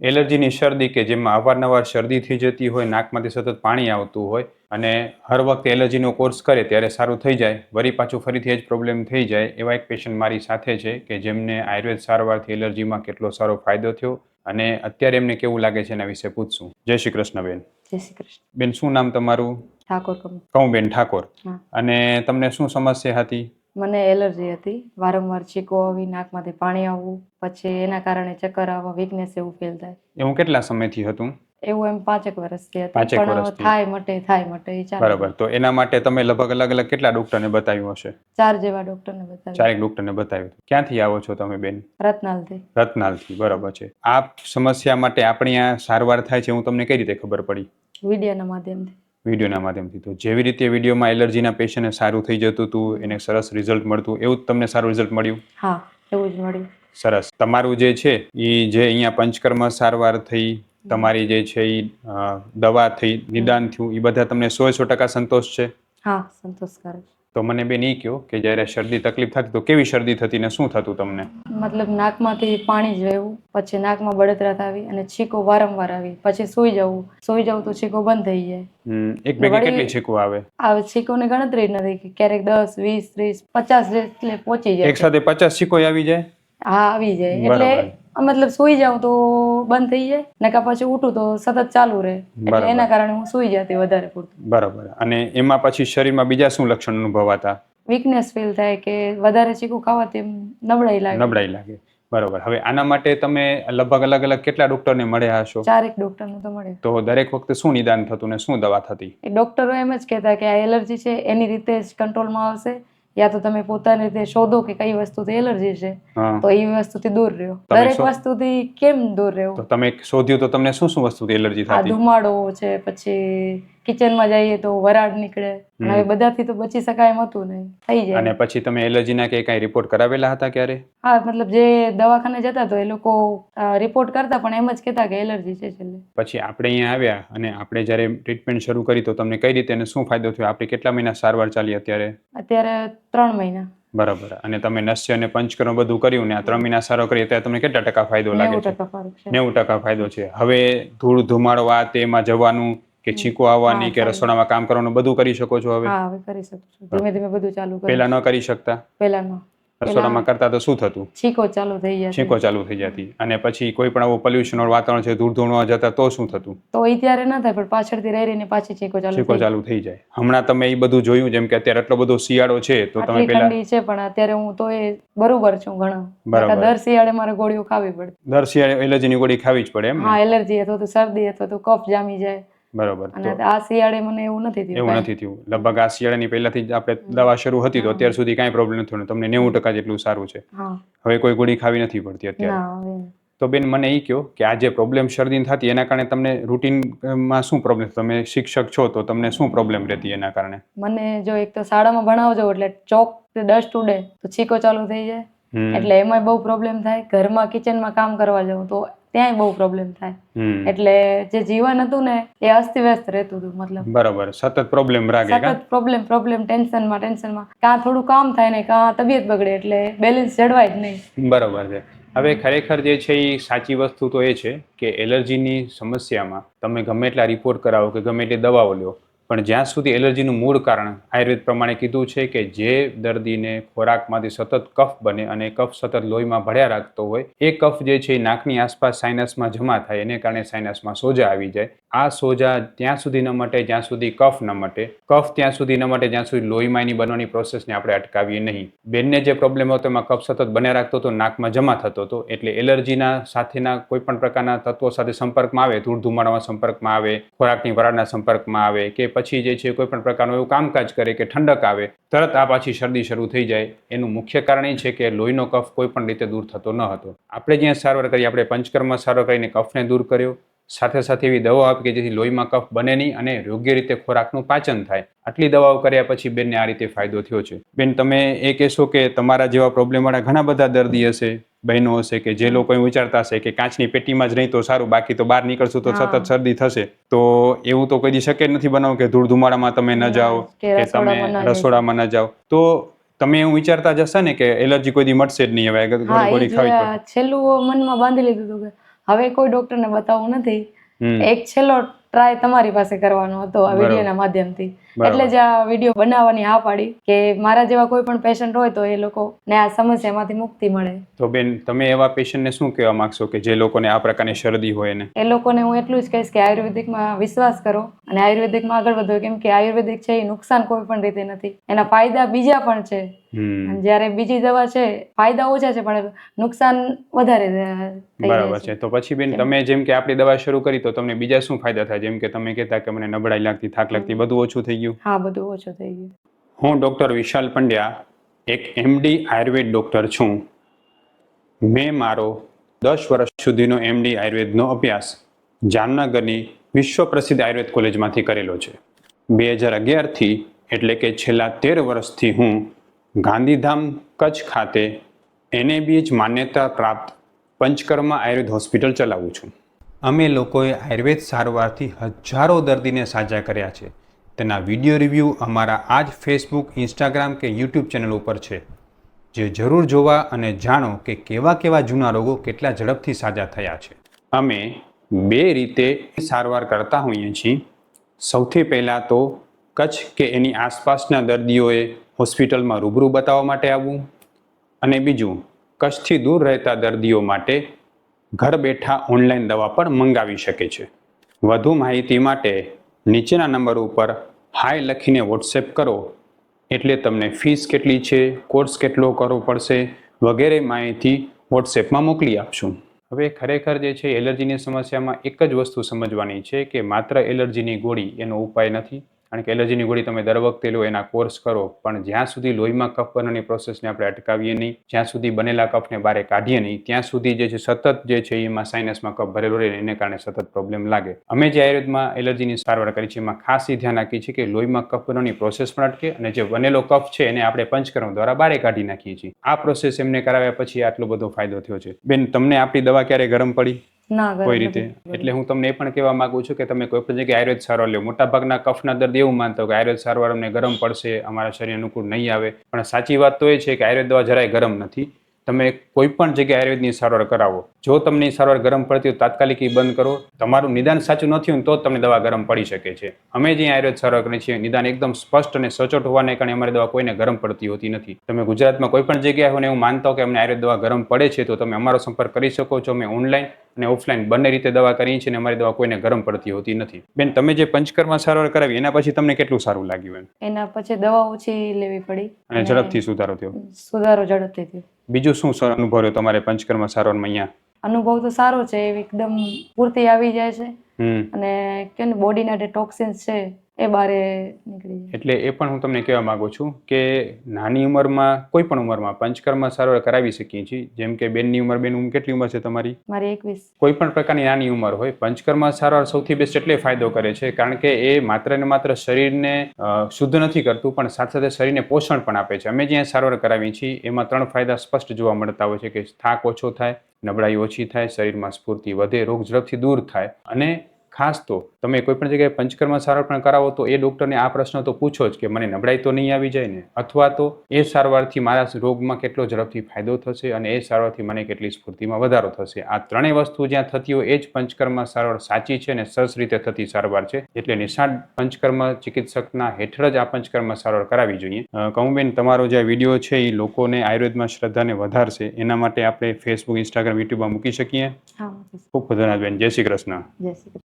એલર્જીની શરદી કે જેમાં અવારનવાર શરદી થઈ જતી હોય નાકમાંથી સતત પાણી આવતું હોય અને હર વખતે એલર્જીનો કોર્સ કરે ત્યારે સારું થઈ જાય. વળી પાછું ફરીથી એ જ પ્રોબ્લેમ થઈ જાય એવા એક પેશન્ટ મારી સાથે છે કે જેમને આયુર્વેદ સારવારથી એલર્જીમાં કેટલો સારો ફાયદો થયો અને અત્યારે એમને કેવું લાગે છે એના વિશે પૂછશું. જય શ્રી કૃષ્ણ બેન. જય શ્રી કૃષ્ણ. બેન શું નામ તમારું? ઠાકોર કહું બેન ઠાકોર. અને તમને શું સમસ્યા હતી? મને એલર્જી હતી. વારંવાર છીકો આવી નાકમાંથી પાણી આવવું પછી એના કારણે ચક્કર આવવા વીકનેસ એવું ફીલ થાય. એવું કેટલા સમયથી હતું? એવું એમ પાંચેક વર્ષથી હતી. પાંચેક પણ વર્ષથી. થાય મટે થાય મટે એ ચાલે. બરાબર. તો એના માટે તમે લગભગ અલગ અલગ કેટલા ડોક્ટરને બતાવ્યું હશે? ચાર જેવા ડોક્ટરને બતાવ્યું. ચારેક ડોક્ટરને બતાવ્યું. ક્યાંથી આવો છો તમે બેન? રત્નાલથી. રત્નાલથી બરાબર છે. આ સમસ્યા માટે આપણી આ સારવાર થાય છે હું તમને કઈ રીતે ખબર પડી? વિડિયાના માધ્યમથી. વિડીયોના માધ્યમથી. તો જેવી રીતે વિડીયોમાં એલર્જીના પેશન્ટને સારું થઈ જતું હતું એને સરસ રિઝલ્ટ મળતું એવું જ તમને સારું રિઝલ્ટ મળ્યું? હા એવું જ મળ્યું. સરસ. તમારું જે છે એ જે અહીંયા પંચકર્મ સારવાર થઈ તમારી જે છે એ દવા થઈ નિદાન થયું એ બધા તમને સો સો ટકા સંતોષ છે? હા સંતોષકારક. તો મને બેન એ કહો કે જ્યારે શરદી તકલીફ થતી તો કેવી શરદી થતી ને શું થતું તમને? મતલબ નાકમાંથી પાણી જ વહેવું. પછી નાકમાં બળતરા થવી અને છીકો વારંવાર આવી. પછી સૂઈ જવું. સૂઈ જવું તો છીકો બંધ થઈ જાય. એક ભેગી કેટલી છીકો આવે? આ છીકોની ગણતરી નથી કે ક્યારેક દસ વીસ ત્રીસ પચાસ એટલે પહોંચી જાય. એક સાથે પચાસ છીકો આવી જાય? હા આવી જાય. એટલે મતલબ સુઈ જાઉં તો બંધ થઈ જાય નકા પછી ઉઠું તો સતત ચાલુ રહે. એટલે એના કારણે હું સુઈ જતી વધારે પૂરતું. બરાબર. અને એમાં પછી શરીરમાં બીજા શું લક્ષણ અનુભવાતા? વીકનેસ ફીલ થાય કે વધારે ચીકુ ખાવાથી નબળાઈ લાગે. નબળાઈ લાગે. બરાબર. હવે આના માટે તમે લગભગ અલગ અલગ કેટલા ડોક્ટરને મળ્યા હશો? ચારેક ડોક્ટરનું તો મળે તો દરેક વખતે શું નિદાન થતું ને શું દવા થતી? એ ડોક્ટરો એમ જ કહેતા કે આ એલર્જી છે એની રીતે જ કંટ્રોલમાં આવશે. યા તો તમે પોતાની રીતે શોધો કે કઈ વસ્તુથી એલર્જી છે તો એ વસ્તુથી દૂર રહ્યો. દરેક વસ્તુ વસ્તુથી કેમ દૂર તો તમે શોધ્યું તો તમને શું શું વસ્તુથી એલર્જી થતી? ધુમાડો છે પછી કિચનમાં જઈએ તો વરાળ નીકળે. અને હવે બધાથી તો બચી શકાય એમ હતું નહીં. થઈ અને પછી તમે એલર્જીના કે કઈ રિપોર્ટ કરાવેલા હતા ક્યારે? હા મતલબ જે દવાખાને જતા તો એ લોકો રિપોર્ટ કરતા પણ એમ જ કહેતા કે એલર્જી છે છેલ્લે. પછી આપણે અહીંયા આવ્યા અને આપણે જ્યારે ટ્રીટમેન્ટ શરૂ કરી તો તમને કઈ રીતે અને શું ફાયદો થયો? આપણે કેટલા મહિના સારવાર ચાલી અત્યારે? અત્યારે ત્રણ મહિના. બરાબર. અને તમે નસ્ય અને પંચકર્મ બધું કર્યું ને આ ત્રણ મહિના સારો કરીએ અત્યારે તમને કેટલા ટકા ફાયદો લાગે છે. નેવું ટકા ફાયદો છે. હવે ધૂળ ધુમાડો આ તેમાં જવાનું કે છીકો આવવાની કે રસોડામાં કામ કરવાનું બધું કરી શકો છો હવે? હા હવે કરી શકું છું. ધીમે ધીમે બધું ચાલુ કરી પહેલા ન કરી શકતા? પહેલાનો રસોડામાં કરતા તો શું થતું? છીકો ચાલુ થઈ જાય છીકો ચાલુ થઈ જતી અને પછી કોઈ પણ આવું પોલ્યુશન વાતાવરણ છે ધૂળ ધૂળમાં જતા તો શું થતું? તો એ ત્યારે ના થાય પણ પાછળથી રહી રહીને પાછી છીકો ચાલુ છીકો થઈ જાય. ચાલુ થઈ જાય. હમણાં તમે એ બધું જોયું જેમ કે અત્યારે એટલો બધો શિયાળો છે તો તમે પેલા છે પણ અત્યારે હું તો એ બરોબર છું ઘણો. બરાબર. દર શિયાળે મારે ગોળીઓ ખાવી પડે. દર શિયાળે એલર્જીની ગોળી ખાવી જ પડે એમ હા એલર્જી અથવા તો શરદી અથવા તો કફ જામી જાય. બરોબર. અને આ શિયાળે મને એવું નથી થયું એવું નથી થયું. લગભગ આ શિયાળાની પહેલાથી જ આપણે દવા શરૂ હતી તો અત્યાર સુધી કાંઈ પ્રોબ્લેમ નથી થયો. તમને નેવું ટકા જેટલું સારું છે. હવે કોઈ ગોળી ખાવી નથી પડતી અત્યારે. તો બેન મને એ કહો કે આ જે પ્રોબ્લેમ શરદી થતી એના કારણે તમને રૂટીનમાં શું પ્રોબ્લેમ તમે શિક્ષક છો તો તમને શું પ્રોબ્લેમ રહેતી એના કારણે? મને જો એક તો શાળામાં ભણાવજો એટલે ચોક ડસ્ટ ઉડે તો છીકો ચાલુ થઈ જાય. એટલે એમાંય બહુ પ્રોબ્લેમ થાય. ઘરમાં કિચનમાં કામ કરવા જાઉં તો ત્યાંય બહુ પ્રોબ્લેમ થાય. એટલે જે જીવન હતું ને એ અસ્તવ્યસ્ત રહેતું હતું મતલબ. બરાબર. સતત પ્રોબ્લેમ રાગે સતત પ્રોબ્લેમ પ્રોબ્લેમ ટેન્શનમાં ટેન્શનમાં કાં થોડું કામ થાય ને કાં તબિયત બગડે એટલે બેલેન્સ જળવાય જ નહીં. બરાબર છે. હવે ખરેખર જે છે એ સાચી વસ્તુ તો એ છે કે એલર્જીની સમસ્યામાં તમે ગમે એટલા રિપોર્ટ કરાવો કે ગમે એટલી દવાઓ લો પણ જ્યાં સુધી એલર્જીનું મૂળ કારણ આયુર્વેદ પ્રમાણે કીધું છે કે જે દર્દીને ખોરાકમાંથી સતત કફ બને અને કફ સતત લોહીમાં ભળ્યા રાખતો હોય, એ કફ જે છે એ નાકની આસપાસ સાઇનસમાં જમા થાય, એને કારણે સાઇનસમાં સોજા આવી જાય. આ સોજા ત્યાં સુધી ન મટે, જ્યાં સુધી કફ ન મટે. કફ ત્યાં સુધી ન મટે, જ્યાં સુધી લોહીમાં એની બનવાની પ્રોસેસને આપણે અટકાવીએ નહીં. બેનને જે પ્રોબ્લેમ હતો એમાં કફ સતત બને રાખતો હતો, નાકમાં જમા થતો હતો, એટલે એલર્જીના સાથેના કોઈ પણ પ્રકારના તત્વો સાથે સંપર્કમાં આવે ધૂળ ધુમાડામાં સંપર્કમાં આવે, ખોરાકની વરાળના સંપર્કમાં આવે, કે પછી જે છે કોઈ પણ પ્રકારનું એવું કામકાજ કરે કે ઠંડક આવે, તરત આ પાછી શરદી શરૂ થઈ જાય. એનું મુખ્ય કારણ એ છે કે લોહીનો કફ કોઈ પણ રીતે દૂર થતો ન હતો. આપણે જ્યાં સારવાર કરી, આપણે પંચકર્મ સારવાર કરીને કફને દૂર કર્યો. સાથે સાથે એવી દવાઓ આપી કે જેથી લોહીમાં કફ બને નહીં અને યોગ્ય રીતે ખોરાકનું પાચન થાય. આટલી દવાઓ કર્યા પછી બેનને આ રીતે ફાયદો થયો છે. બેન તમે એ કહેશો કે તમારા જેવા પ્રોબ્લેમવાળા ઘણા બધા દર્દી હશે બહેનો હશે કે જે લોકો એવું વિચારતા હશે કે કાચની પેટીમાં જ નહીં તો સારું બાકી તો બહાર નીકળશું તો સતત શરદી થશે. તો એવું તો કદી શક્ય જ નથી બનાવું કે ધૂળ ધુમાડામાં તમે ન જાઓ કે તમે રસોડામાં ના જાઓ. તો તમે એવું વિચારતા જ હશે ને કે એલર્જી કોઈ દી મટશે જ નહીં હવે ગોળી ખાવી છેલ્લું મનમાં બાંધી લીધું કે હવે કોઈ ડોક્ટરને બતાવવું નથી. એક છેલ્લો ટ્રાય તમારી પાસે કરવાનો હતો આ. વિડીયોના માધ્યમથી. એટલે જ આ વીડિયો બનાવવાની હા પાડી કે મારા જેવા કોઈ પણ પેશન્ટ હોય તો એ લોકોને આ સમસ્યામાંથી મુક્તિ મળે. તો બેન તમે એવા પેશન્ટને શું કહેવા માંગશો કે જે લોકોને આ પ્રકારની શરદી હોય ને એ લોકોને હું એટલું જ કહીશ કે આયુર્વેદિકમાં વિશ્વાસ કરો અને આયુર્વેદિકમાં આગળ વધો. કેમ કે આયુર્વેદિક છે એ નુકસાન કોઈ પણ રીતે નથી. એના ફાયદા બીજા પણ છે. જ્યારે બીજી દવા છે ફાયદા ઓછા છે પણ નુકસાન વધારે બરાબર છે. તો પછી બેન તમે જેમ કે આપણી દવા શરૂ કરી તો તમને બીજા શું ફાયદા થાય? જેમ કે તમે કહેતા કે મને નબળાઈ લાગતી થાક લાગતી બધું ઓછું થઈ ગયું? હા બધું ઓછું થઈ ગયું. હું ડોક્ટર વિશાલ પંડ્યા એક એમડી આયુર્વેદ ડોક્ટર છું. મેં મારો દસ વર્ષ સુધીનો એમડી આયુર્વેદનો અભ્યાસ જામનગરની વિશ્વ પ્રસિદ્ધ આયુર્વેદ કોલેજમાંથી કરેલો છે. બે હજાર અગિયારથી એટલે કે છેલ્લા તેર વર્ષથી હું ગાંધીધામ કચ્છ ખાતે એનએબીએચ માન્યતા પ્રાપ્ત પંચકર્મા આયુર્વેદ હોસ્પિટલ ચલાવું છું. અમે લોકોએ આયુર્વેદ સારવારથી હજારો દર્દીને સાજા કર્યા છે. તેના વીડિયો રિવ્યૂ અમારા આ જ ફેસબુક, ઇન્સ્ટાગ્રામ કે યુટ્યુબ ચેનલ ઉપર છે. જે જરૂર જોવા અને જાણો કે કેવા કેવા જૂના રોગો કેટલા ઝડપથી સાજા થયા છે. અમે બે રીતે સારવાર કરતા હોઈએ છીએ. સૌથી પહેલાં તો કચ્છ કે એની આસપાસના દર્દીઓએ હોસ્પિટલમાં રૂબરૂ બતાવવા માટે આવવું અને બીજું કચ્છથી દૂર રહેતા દર્દીઓ માટે ઘર બેઠા ઓનલાઈન દવા પણ મંગાવી શકે છે. વધુ માહિતી માટે નીચેના નંબર ઉપર હાય લખીને વોટ્સએપ કરો. એટલે તમને ફીસ કેટલી છે, કોર્સ કેટલો કરવો પડશે વગેરે માહિતી વોટ્સએપમાં મોકલી આપશું. હવે ખરેખર જે છે, એલર્જીની સમસ્યામાં એક જ વસ્તુ સમજવાની છે કે માત્ર એલર્જીની ગોળી એનો ઉપાય નથી. કારણ કે એલર્જીની ગોળી તમે દર વખતે લો, એના કોર્સ કરો, પણ જ્યાં સુધી લોહીમાં કફ બનવાની પ્રોસેસને આપણે અટકાવીએ નહીં, જ્યાં સુધી બનેલા કફને બહાર કાઢીએ નહીં, ત્યાં સુધી જે છે સતત જે છે એમાં સાઇનસમાં કફ ભરેલો રહે એને કારણે સતત પ્રોબ્લેમ લાગે. અમે જે આયુર્વેદમાં એલર્જીની સારવાર કરી છે, એમાં ખાસ ધ્યાન રાખીએ છીએ કે લોહીમાં કફ બનવાની પ્રોસેસ પણ અટકે અને જે બનેલો કફ છે એને આપણે પંચકર્મ દ્વારા બહાર કાઢી નાખીએ છીએ. આ પ્રોસેસ એમને કરાવ્યા પછી આટલો બધો ફાયદો થયો છે. બેન, તમને આપણી દવા ક્યારે ગરમ પડી? કોઈ રીતે? એટલે હું તમને એ પણ કહેવા માંગુ છું કે તમે કોઈ પણ જગ્યાએ આયુર્વેદ સારવાર લો મોટાભાગના કફના દર્દ એવું માનતો કે આયુર્વેદ સારવાર અમને ગરમ પડશે અમારા શરીર અનુકૂળ નહીં આવે. પણ સાચી વાત તો એ છે કે આયુર્વેદ દવા જરાય ગરમ નથી. તમે કોઈ પણ જગ્યાએ આયુર્વેદની સારવાર કરાવો. જો તમને સારવાર ગરમ પડતી હોય તાત્કાલિક એ બંધ કરો. તમારું નિદાન સાચું નથી હોય તો તમને દવા ગરમ પડી શકે છે. અમે જે આયુર્વેદ સારવાર કરીએ છીએ નિદાન એકદમ સ્પષ્ટ અને સચોટ હોવાને કારણે અમારી દવા કોઈને ગરમ પડતી હોતી નથી. તમે ગુજરાતમાં કોઈ પણ જગ્યાએ હોય ને એવું માનતા હો કે અમને આયુર્વેદ દવા ગરમ પડે છે તો તમે અમારો સંપર્ક કરી શકો છો. અમે ઓનલાઈન અને ઓફલાઈન બંને રીતે દવા કરીએ છીએ અને અમારી દવા કોઈને ગરમ પડતી હોતી નથી. બેન તમે જે પંચકર્મા સારવાર કરાવી એના પછી તમને કેટલું સારું લાગ્યું એમ? એના પછી દવા ઓછી લેવી પડી. અને ઝડપથી સુધારો થયો. સુધારો ઝડપથી થયો. બીજું શું સર અનુભવ રહ્યો તમારે પંચકર્મ સારવારમાં અહીંયા? અનુભવ તો સારો છે એકદમ પૂર્તિ આવી જાય છે. હમ. અને કે ને બોડીના જે ટોક્સિન્સ છે એ બારે નીકળી જાય. એટલે એ પણ હું તમને કહેવા માંગુ છું કે નાની ઉંમરમાં કોઈ પણ ઉંમરમાં પંચકર્મ સારવાર કરાવી શકીએ છીએ. જેમ કે બેનની ઉંમર બેન કેટલી ઉંમર છે તમારી? મારી એકવીસ. કોઈ પણ પ્રકારની નાની ઉંમર હોય. પંચકર્મ સારવાર સૌથી બેસ્ટ એટલે ફાયદો કરે છે. કારણ કે એ માત્ર ને માત્ર શરીરને શુદ્ધ નથી કરતું પણ સાથે સાથે શરીરને પોષણ પણ આપે છે. અમે જ્યાં સારવાર કરાવીએ છીએ એમાં ત્રણ ફાયદા સ્પષ્ટ જોવા મળતા હોય છે કે થાક ઓછો થાય નબળાઈ ઓછી થાય શરીરમાં સ્ફૂર્તિ વધે રોગ ઝડપથી દૂર થાય અને ખાસ તો તમે કોઈ પણ જગ્યાએ પંચકર્મ સારવાર પણ કરાવો તો એ ડૉક્ટરને આ પ્રશ્ન તો પૂછો જ કે મને નબળાઈ તો નહીં આવી જાય ને? અથવા તો એ સારવારથી મારા રોગમાં કેટલો ઝડપથી ફાયદો થશે અને એ સારવારથી મને કેટલી સ્ફૂર્તિમાં વધારો થશે? આ ત્રણેય વસ્તુ જ્યાં થતી હોય એ જ પંચકર્મ સારવાર સાચી છે અને સરસ રીતે થતી સારવાર છે. એટલે નિષ્ણાત પંચકર્મ ચિકિત્સકના હેઠળ જ આ પંચકર્મ સારવાર કરાવી જોઈએ. કમુબેન તમારો જે વીડિયો છે એ લોકોને આયુર્વેદમાં શ્રદ્ધાને વધારશે. એના માટે આપણે ફેસબુક ઇન્સ્ટાગ્રામ યુટ્યુબમાં મૂકી શકીએ. ખૂબ ખૂબ ધન્યવાદ બેન. જય શ્રી કૃષ્ણ. જય શ્રી કૃષ્ણ.